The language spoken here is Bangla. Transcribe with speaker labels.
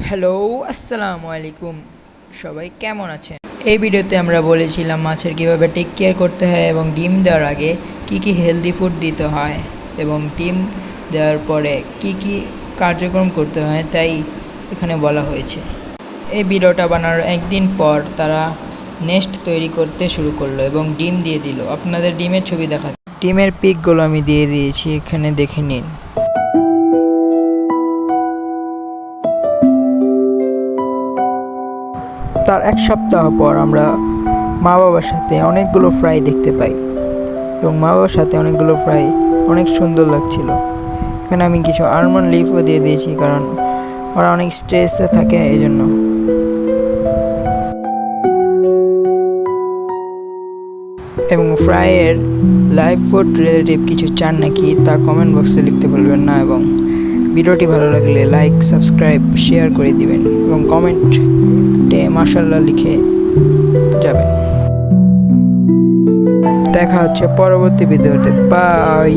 Speaker 1: হ্যালো, আসসালামু আলাইকুম। সবাই কেমন আছেন? এই ভিডিওতে আমরা বলেছিলাম মাছের কীভাবে টেক কেয়ার করতে হয় এবং ডিম দেওয়ার আগে কি কি হেলদি ফুড দিতে হয় এবং ডিম দেওয়ার পরে কি কি কার্যক্রম করতে হয় তাই এখানে বলা হয়েছে। এই ভিডিওটা বানানোর একদিন পর তারা নেস্ট তৈরি করতে শুরু করল এবং ডিম দিয়ে দিল। আপনাদের ডিমের ছবি দেখা ডিমের পিকগুলো আমি দিয়ে দিয়েছি, এখানে দেখে নিন। তার এক সপ্তাহ পর আমরা মা বাবার সাথে অনেকগুলো ফ্রাই দেখতে পাই এবং মা বাবার সাথে অনেকগুলো ফ্রাই অনেক সুন্দর লাগছিল। এখানে আমি কিছু আলমন্ড লিফও দিয়ে দিয়েছি কারণ ওরা অনেক স্ট্রেসে থাকে এই জন্য এবং ফ্রাইয়ের লাইভ ফুড রিলেটিভ কিছু চান নাকি তা কমেন্ট বক্সে লিখতে বলবেন না এবং ভিডিওটি ভালো লাগলে লাইক, সাবস্ক্রাইব, শেয়ার করে দিবেন এবং কমেন্টে মার্শাল্লাহ লিখে যাবেন। দেখা হচ্ছে পরবর্তী ভিডিওতে। বাই।